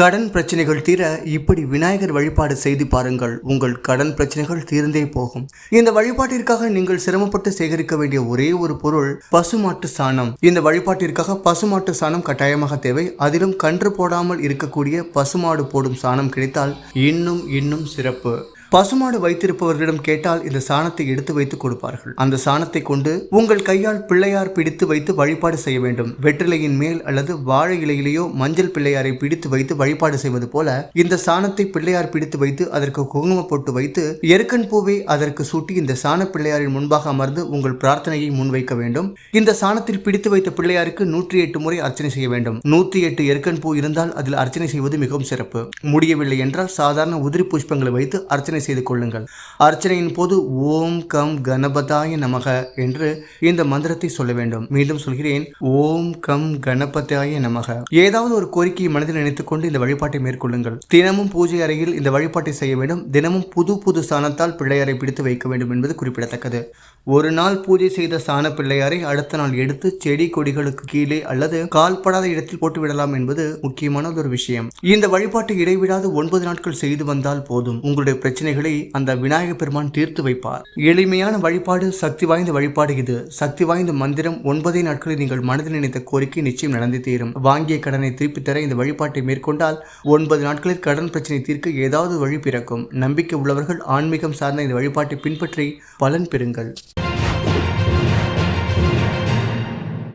கடன் பிரச்சனைகள் தீர இப்படி விநாயகர் வழிபாடு செய்து பாருங்கள். உங்கள் கடன் பிரச்சனைகள் தீர்ந்தே போகும். இந்த வழிபாட்டிற்காக நீங்கள் சிரமப்பட்டு சேகரிக்க வேண்டிய ஒரே ஒரு பொருள் பசுமாட்டு சாணம். இந்த வழிபாட்டிற்காக பசுமாட்டு சாணம் கட்டாயமாக தேவை. அதிலும் கன்று போடாமல் இருக்கக்கூடிய பசுமாடு போடும் சாணம் கிடைத்தால் இன்னும் இன்னும் சிறப்பு. பசுமாடு வைத்திருப்பவர்களிடம் கேட்டால் இந்த சாணத்தை எடுத்து வைத்து கொடுப்பார்கள். அந்த சாணத்தை கொண்டு உங்கள் கையால் பிள்ளையார் பிடித்து வைத்து வழிபாடு செய்ய வேண்டும். வெற்றிலையின் மேல் அல்லது வாழை இலையிலேயோ மஞ்சள் பிள்ளையாரை பிடித்து வைத்து வழிபாடு செய்வது போல இந்த சாணத்தை பிள்ளையார் பிடித்து வைத்து அதற்கு குங்கும போட்டு வைத்து எருக்கன் பூவை அதற்கு சூட்டி இந்த சாண பிள்ளையாரின் முன்பாக அமர்ந்து உங்கள் பிரார்த்தனையை முன்வைக்க வேண்டும். இந்த சாணத்தில் பிடித்து வைத்த பிள்ளையாருக்கு நூற்றி எட்டு முறை அர்ச்சனை செய்ய வேண்டும். நூற்றி எட்டு எருக்கன் பூ இருந்தால் அதில் அர்ச்சனை செய்வது மிகவும் சிறப்பு. முடியவில்லை என்றால் சாதாரண உதிரி புஷ்பங்களை வைத்து அர்ச்சனை செய்து கொள்ளுங்கள். அர்ச்சனையின் போது ஓம் கம் கணபதாய நமக என்று இந்த மந்திரத்தை சொல்ல வேண்டும். மீண்டும் சொல்கிறேன் ஓம் கம் கணபதாய நமக ஏதாவது ஒரு கோரிக்கையை மனதில் நினைத்துக் கொண்டு இந்த வழிபாட்டை மேற்கொள்ளுங்கள். தினமும் பூஜை அறையில் இந்த வழிபாட்டை செய்ய வேண்டும். தினமும் புது புது சாணத்தால் பிள்ளையாரை பிடித்து வைக்க வேண்டும் என்பது குறிப்பிடத்தக்கது. ஒரு நாள் பூஜை செய்த சாண பிள்ளையாரை அடுத்த நாள் எடுத்து செடி கொடிகளுக்கு கீழே அல்லது கால்படாத இடத்தில் போட்டுவிடலாம் என்பது முக்கியமான ஒரு விஷயம். இந்த வழிபாட்டை இடைவிடாது ஒன்பது நாட்கள் செய்து வந்தால் போதும். உங்களுடைய பிரச்சனை பிரச்சனைகளை அந்த விநாயக பெருமான் தீர்த்து வைப்பார். எளிமையான வழிபாடு சக்தி வாய்ந்த வழிபாடு இது. சக்தி வாய்ந்த மந்திரம் ஒன்பதே நாட்களில் நீங்கள் மனதில் நினைத்த கோரிக்கை நிச்சயம் நடந்து தீரும். வாங்கிய கடனை திருப்பி தர இந்த வழிபாட்டை மேற்கொண்டால் ஒன்பது நாட்களில் கடன் பிரச்சனை தீர்க்க ஏதாவது வழி பிறக்கும். நம்பிக்கை உள்ளவர்கள் ஆன்மீகம் சார்ந்த இந்த வழிபாட்டை பின்பற்றி பலன் பெறுங்கள்.